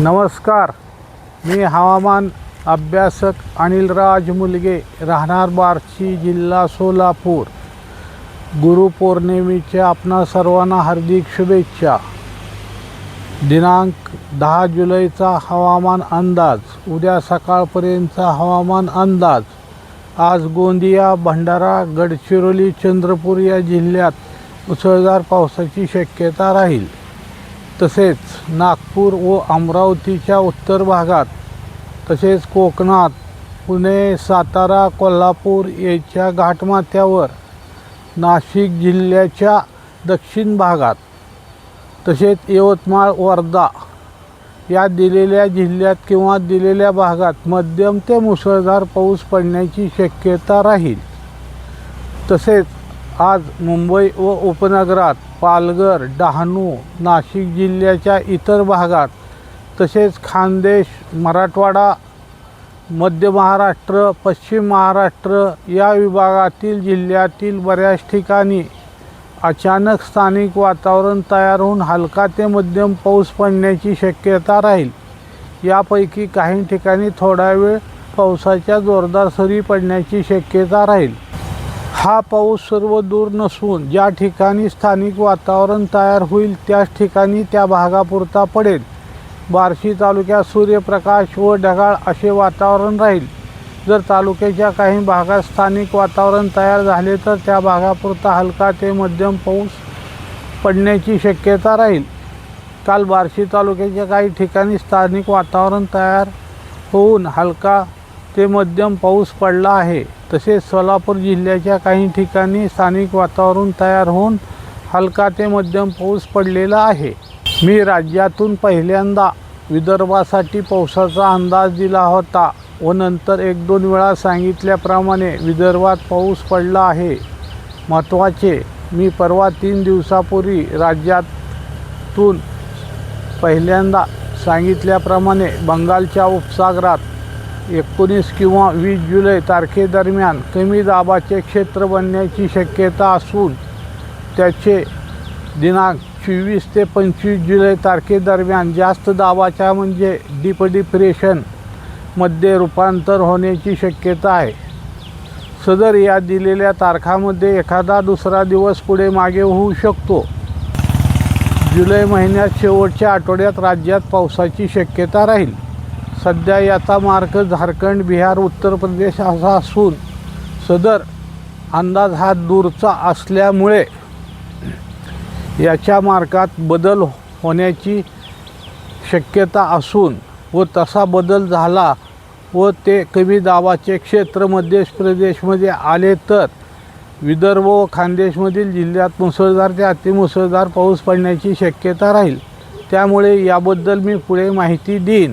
नमस्कार. मी हवामान अभ्यासक अनिलराज मुलगे राहणार बार्शी जिल्हा सोलापूर. गुरुपौर्णिमेच्या आपणा सर्वांना हार्दिक शुभेच्छा. दिनांक दहा जुलैचा हवामान अंदाज उद्या सकाळपर्यंतचा हवामान अंदाज. आज गोंदिया भंडारा गडचिरोली चंद्रपूर या जिल्ह्यात मुसळधार पावसाची शक्यता राहील. तसेच नागपूर व अमरावतीच्या उत्तर भागात तसेच कोकणात पुणे सातारा कोल्हापूर याच्या घाटमाथ्यावर नाशिक जिल्ह्याच्या दक्षिण भागात तसेच यवतमाळ वर्धा या दिलेल्या जिल्ह्यात किंवा दिलेल्या भागात मध्यम ते मुसळधार पाऊस पडण्याची शक्यता राहील. तसेच आज मुंबई व उपनगरात पालघर डहाणू नाशिक जिल्ह्याच्या इतर भागात तसेच खानदेश मराठवाडा मध्य महाराष्ट्र पश्चिम महाराष्ट्र या विभागातील जिल्ह्यातील बऱ्याच ठिकाणी अचानक स्थानिक वातावरण तयार होऊन हलका ते मध्यम पाऊस पडण्याची शक्यता राहील. यापैकी काही ठिकाणी थोडा वेळ पावसाच्या जोरदार सरी पडण्याची शक्यता राहील. हा पाऊस सर्व दूर नसून ज्या ठिकाणी स्थानिक वातावरण तयार होईल त्याच ठिकाणी त्या भागापुरता पडेल. बार्शी तालुक्यात सूर्यप्रकाश व ढगाळ असे वातावरण राहील. जर तालुक्याच्या काही भागात स्थानिक वातावरण तयार झाले तर त्या भागापुरता हलका ते मध्यम पाऊस पडण्याची शक्यता राहील. काल बार्शी तालुक्याच्या काही ठिकाणी स्थानिक वातावरण तयार होऊन हलका ते मध्यम पाऊस पडला आहे. तसेच सोलापूर जिल्ह्याच्या काही ठिकाणी स्थानिक वातावरण तयार होऊन हलका ते मध्यम पाऊस पडलेला आहे. मी राज्यातून पहिल्यांदा विदर्भासाठी पावसाचा अंदाज दिला होता व नंतर एक दोन वेळा सांगितल्याप्रमाणे विदर्भात पाऊस पडला आहे. महत्त्वाचे मी परवा तीन दिवसापूर्वी राज्यातून पहिल्यांदा सांगितल्याप्रमाणे बंगालच्या उपसागरात एकोणीस किंवा वीस जुलै तारखेदरम्यान कमी दाबाचे क्षेत्र बनण्याची शक्यता असून त्याचे दिनांक चोवीस ते पंचवीस जुलै तारखेदरम्यान जास्त दाबाच्या म्हणजे डीप डिप्रेशनमध्ये रूपांतर होण्याची शक्यता आहे. सदर या दिलेल्या तारखामध्ये एखादा दुसरा दिवस पुढे मागे होऊ शकतो. जुलै महिन्यात शेवटच्या आठवड्यात राज्यात पावसाची शक्यता राहील. सध्या याचा मार्ग झारखंड बिहार उत्तर प्रदेश असा असून सदर अंदाज हा दूरचा असल्यामुळे याच्या मार्गात बदल होण्याची शक्यता असून व तसा बदल झाला व ते कमी दाबाचे क्षेत्र मध्य प्रदेशमध्ये आले तर विदर्भ व खानदेशमधील जिल्ह्यात मुसळधार ते अतिमुसळधार पाऊस पडण्याची शक्यता राहील. त्यामुळे याबद्दल मी पुढे माहिती देईन.